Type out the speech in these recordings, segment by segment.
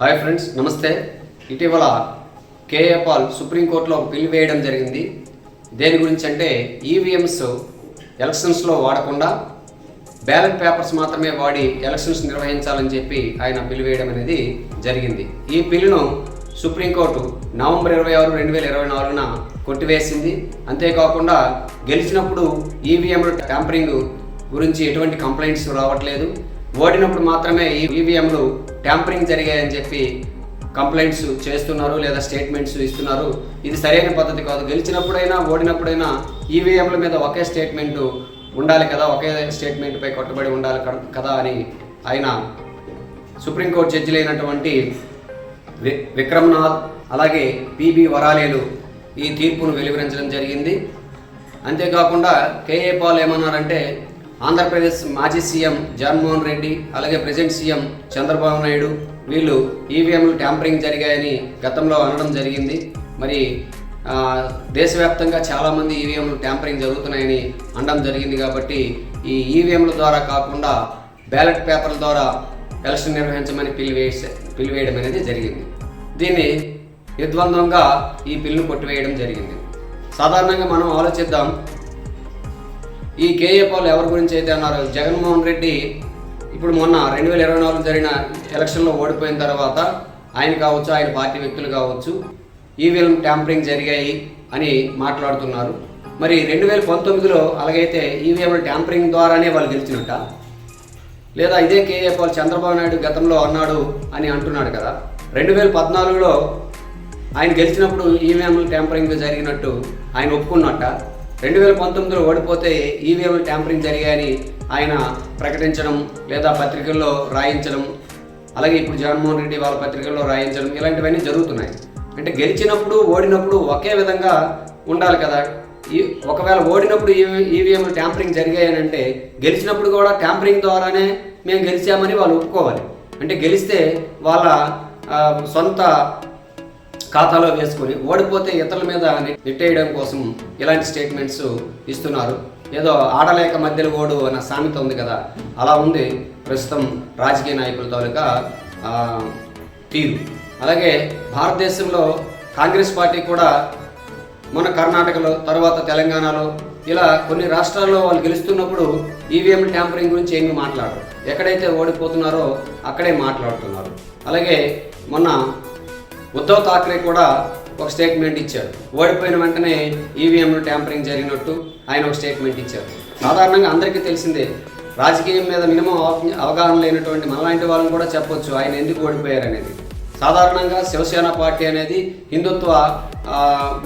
Hi friends నమస్తే. ఇటీవల KA Paul సుప్రీంకోర్టులో ఒక బిల్ వేయడం జరిగింది. దేని గురించి అంటే ఈవీఎంస్ ఎలక్షన్స్లో వాడకుండా బ్యాలెట్ పేపర్స్ మాత్రమే వాడి ఎలక్షన్స్ నిర్వహించాలని చెప్పి ఆయన బిల్ వేయడం అనేది జరిగింది. ఈ బిల్లును సుప్రీంకోర్టు నవంబర్ ఇరవై ఆరు రెండు వేల ఇరవై నాలుగున కొట్టివేసింది. అంతేకాకుండా గెలిచినప్పుడు ఈవీఎంలు ట్యాంపరింగ్ గురించి ఎటువంటి కంప్లైంట్స్ రావట్లేదు. ఓడినప్పుడు మాత్రమే ఈ ఈవీఎంలు ట్యాంపరింగ్ జరిగాయని చెప్పి కంప్లైంట్స్ చేస్తున్నారు లేదా స్టేట్మెంట్స్ ఇస్తున్నారు. ఇది సరైన పద్ధతి కాదు. గెలిచినప్పుడైనా ఓడినప్పుడైనా ఈవీఎంల మీద ఒకే స్టేట్మెంట్ ఉండాలి కదా ఒకే స్టేట్మెంట్పై కట్టుబడి ఉండాలి కదా అని ఆయన సుప్రీంకోర్టు జడ్జిలైనటువంటి వి విక్రమ్నాథ్ అలాగే పిబి వరాలేలు ఈ తీర్పును వెలువరించడం జరిగింది. అంతేకాకుండా కేఏ పాల్ ఏమన్నారంటే ఆంధ్రప్రదేశ్ మాజీ సీఎం జగన్మోహన్ రెడ్డి అలాగే ప్రజెంట్ సీఎం చంద్రబాబు నాయుడు వీళ్ళు ఈవీఎంలు ట్యాంపరింగ్ జరిగాయని గతంలో అనడం జరిగింది. మరి దేశవ్యాప్తంగా చాలామంది ఈవీఎంలు ట్యాంపరింగ్ జరుగుతున్నాయని అనడం జరిగింది కాబట్టి ఈ ఈవీఎంల ద్వారా కాకుండా బ్యాలెట్ పేపర్ల ద్వారా ఎలక్షన్ నిర్వహించమని పిలివేసే పిలివేయడం అనేది జరిగింది. దీన్ని నిర్ద్వంద్వంగా ఈ బిల్లును కొట్టివేయడం జరిగింది. సాధారణంగా మనం ఆలోచిద్దాం ఈ కేఏ పాల్ ఎవరి గురించి అయితే అన్నారు? జగన్మోహన్ రెడ్డి ఇప్పుడు మొన్న రెండు వేల ఇరవై నాలుగు జరిగిన ఎలక్షన్లో ఓడిపోయిన తర్వాత ఆయన కావచ్చు ఆయన పార్టీ వ్యక్తులు కావచ్చు ఈవీఎం ట్యాంపరింగ్ జరిగాయి అని మాట్లాడుతున్నారు. మరి రెండు వేల పంతొమ్మిదిలో అలాగైతే ఈవీఎంల ట్యాంపరింగ్ ద్వారానే వాళ్ళు గెలిచినట్ట? లేదా ఇదే కేఏ పాల్ చంద్రబాబు నాయుడు గతంలో అన్నాడు అని అంటున్నాడు కదా? రెండు వేల పద్నాలుగులో ఆయన గెలిచినప్పుడు ఈవీఎంలు ట్యాంపరింగ్ జరిగినట్టు ఆయన ఒప్పుకున్నట్ట? రెండు వేల పంతొమ్మిదిలో ఓడిపోతే ఈవీఎంలు ట్యాంపరింగ్ జరిగాయని ఆయన ప్రకటించడం లేదా పత్రికల్లో రాయించడం అలాగే ఇప్పుడు జగన్మోహన్ రెడ్డి వాళ్ళ పత్రికల్లో రాయించడం ఇలాంటివన్నీ జరుగుతున్నాయి. అంటే గెలిచినప్పుడు ఓడినప్పుడు ఒకే విధంగా ఉండాలి కదా. ఈ ఒకవేళ ఓడినప్పుడు ఈవీఎంలు ట్యాంపరింగ్ జరిగాయనంటే గెలిచినప్పుడు కూడా ట్యాంపరింగ్ ద్వారానే మేము గెలిచామని వాళ్ళు ఒప్పుకోవాలి. అంటే గెలిస్తే వాళ్ళ సొంత ఖాతాలో వేసుకొని ఓడిపోతే ఇతరుల మీద నెట్టేయడం కోసం ఇలాంటి స్టేట్మెంట్స్ ఇస్తున్నారు. ఏదో ఆడలేక మధ్యలో ఓడు అన్న సామెత ఉంది కదా. అలా ఉంది. ప్రస్తుతం రాజకీయ నాయకుల తాలూకా తీరు. అలాగే భారతదేశంలో కాంగ్రెస్ పార్టీ కూడా మన కర్ణాటకలో తర్వాత తెలంగాణలో ఇలా కొన్ని రాష్ట్రాల్లో వాళ్ళు గెలుస్తున్నప్పుడు ఈవీఎం ట్యాంపరింగ్ గురించి ఏమీ మాట్లాడరు. ఎక్కడైతే ఓడిపోతున్నారో అక్కడే మాట్లాడుతున్నారు. అలాగే మొన్న ఉద్ధవ్ ఠాక్రే కూడా ఒక స్టేట్మెంట్ ఇచ్చారు. ఓడిపోయిన వెంటనే ఈవీఎంలు ట్యాంపరింగ్ జరిగినట్టు ఆయన ఒక స్టేట్మెంట్ ఇచ్చారు. సాధారణంగా అందరికీ తెలిసిందే రాజకీయం మీద మినిమం అవగాహన లేనటువంటి మనలాంటి వాళ్ళని కూడా చెప్పొచ్చు ఆయన ఎందుకు ఓడిపోయారు అనేది సాధారణంగా శివసేన పార్టీ అనేది హిందుత్వ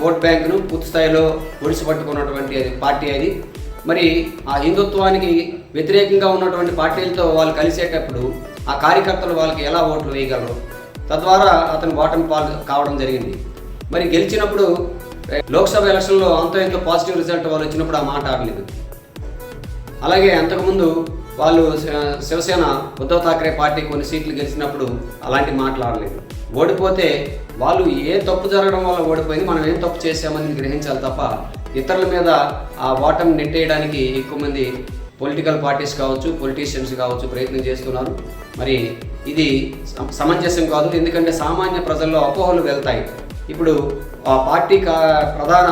ఓట్ బ్యాంకును పూర్తి స్థాయిలో ఒడిసిపట్టుకున్నటువంటి అది పార్టీ అది. మరి ఆ హిందుత్వానికి వ్యతిరేకంగా ఉన్నటువంటి పార్టీలతో వాళ్ళు కలిసేటప్పుడు ఆ కార్యకర్తలు వాళ్ళకి ఎలా ఓట్లు వేయగలరు? తద్వారా అతను బాటం పాల్ కావడం జరిగింది. మరి గెలిచినప్పుడు లోక్సభ ఎలక్షన్లో అంత ఎంతో పాజిటివ్ రిజల్ట్ వాళ్ళు వచ్చినప్పుడు ఆ మాట ఆడలేదు అలాగే అంతకుముందు వాళ్ళు శివసేన ఉద్ధవ్ థాక్రే పార్టీ కొన్ని సీట్లు గెలిచినప్పుడు అలాంటి మాట్లాడలేదు ఓడిపోతే వాళ్ళు ఏ తప్పు జరగడం వల్ల ఓడిపోయింది మనం ఏం తప్పు చేసామని గ్రహించాలి తప్ప ఇతరుల మీద ఆ ఓటమి నెట్టేయడానికి ఎక్కువ మంది పొలిటికల్ పార్టీస్ కావచ్చు పొలిటీషియన్స్ కావచ్చు ప్రయత్నం చేస్తున్నారు. మరి ఇది సమంజసం కాదు ఎందుకంటే సామాన్య ప్రజల్లో అపోహలు వెళ్తాయి. ఇప్పుడు ఆ పార్టీ కా ప్రధాన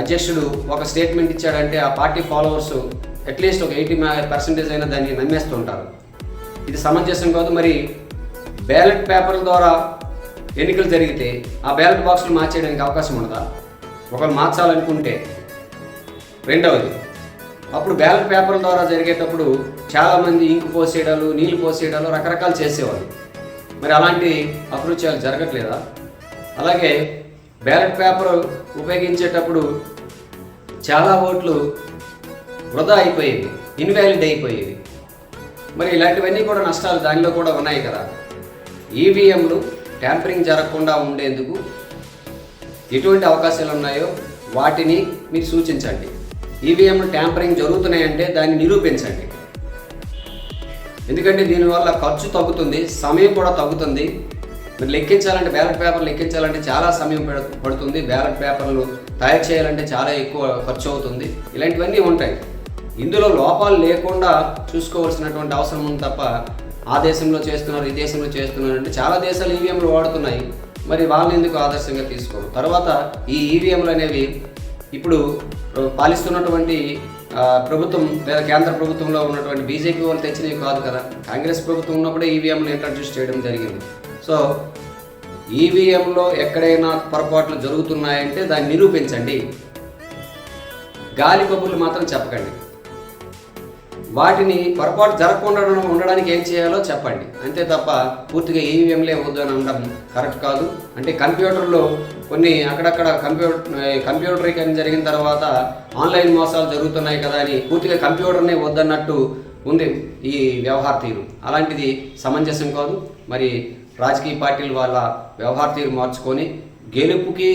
అధ్యక్షుడు ఒక స్టేట్మెంట్ ఇచ్చాడంటే ఆ పార్టీ ఫాలోవర్స్ అట్లీస్ట్ ఒక ఎయిటీ పర్సెంటేజ్ అయినా దాన్ని నమ్మేస్తుంటారు. ఇది సమంజసం కాదు మరి బ్యాలెట్ పేపర్ల ద్వారా ఎన్నికలు జరిగితే ఆ బ్యాలెట్ బాక్సులు మార్చేయడానికి అవకాశం ఉండదా ఒకరు మార్చాలనుకుంటే. రెండవది అప్పుడు బ్యాలెట్ పేపర్ల ద్వారా జరిగేటప్పుడు చాలామంది ఇంకు పోసేయడాలు నీళ్ళు పోసేయడాలు రకరకాలు చేసేవాళ్ళు. మరి అలాంటి అకృత్యాలు జరగట్లేదా? అలాగే బ్యాలెట్ పేపర్ ఉపయోగించేటప్పుడు చాలా ఓట్లు వృధా అయిపోయేవి ఇన్వాలిడ్ అయిపోయేవి. మరి ఇలాంటివన్నీ కూడా నష్టాలు దానిలో కూడా ఉన్నాయి కదా. ఈవీఎంలు ట్యాంపరింగ్ జరగకుండా ఉండేందుకు ఎటువంటి అవకాశాలు ఉన్నాయో వాటిని మీరు సూచించండి. ఈవీఎంలు ట్యాంపరింగ్ జరుగుతున్నాయంటే దాన్ని నిరూపించండి. ఎందుకంటే దీనివల్ల ఖర్చు తగ్గుతుంది సమయం కూడా తగ్గుతుంది. మీరు లెక్కించాలంటే బ్యాలెట్ పేపర్ లెక్కించాలంటే చాలా సమయం పడుతుంది. బ్యాలెట్ పేపర్లు తయారు చేయాలంటే చాలా ఎక్కువ ఖర్చు అవుతుంది. ఇలాంటివన్నీ ఉంటాయి. ఇందులో లోపాలు లేకుండా చూసుకోవాల్సినటువంటి అవసరం ఉంది తప్ప ఆ దేశంలో చేస్తున్నారు ఈ దేశంలో చేస్తున్నారు అంటే చాలా దేశాలు ఈవీఎంలు వాడుతున్నాయి. మరి వాళ్ళని ఎందుకు ఆదర్శంగా తీసుకోరు తర్వాత ఈ ఈవీఎంలు అనేవి ఇప్పుడు పాలిస్తున్నటువంటి ప్రభుత్వం లేదా కేంద్ర ప్రభుత్వంలో ఉన్నటువంటి బీజేపీ వాళ్ళు తెచ్చినవి కాదు కదా. కాంగ్రెస్ ప్రభుత్వం ఉన్నప్పుడే ఈవీఎంలు ఇంట్రడ్యూస్ చేయడం జరిగింది. సో ఈవీఎంలో ఎక్కడైనా పొరపాట్లు జరుగుతున్నాయంటే దాన్ని నిరూపించండి. గాలి కబుర్లు మాత్రం చెప్పకండి. వాటిని పొరపాటు జరగకుండా ఉండడానికి ఏం చేయాలో చెప్పండి. అంతే తప్ప పూర్తిగా ఈవీఎంలే వద్దు అని అనడం కరెక్ట్ కాదు. అంటే కంప్యూటర్లో కొన్ని అక్కడక్కడ కంప్యూటర్ కంప్యూటరీకరణ జరిగిన తర్వాత ఆన్లైన్ మోసాలు జరుగుతున్నాయి కదా అని పూర్తిగా కంప్యూటర్నే వద్దన్నట్టు ఉంది ఈ వ్యవహార తీరు. అలాంటిది సమంజసం కాదు. మరి రాజకీయ పార్టీలు వాళ్ళ వ్యవహార తీరు మార్చుకొని గెలుపుకి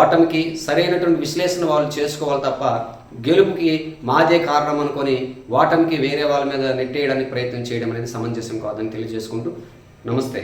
ఓటమికి సరైనటువంటి విశ్లేషణ వాళ్ళు చేసుకోవాలి తప్ప గెలుపుకి మాదే కారణం అనుకొని ఓటమికి వేరే వాళ్ళ మీద నెట్టేయడానికి ప్రయత్నం చేయడం అనేది సమంజసం కాదని తెలియజేసుకుంటూ నమస్తే.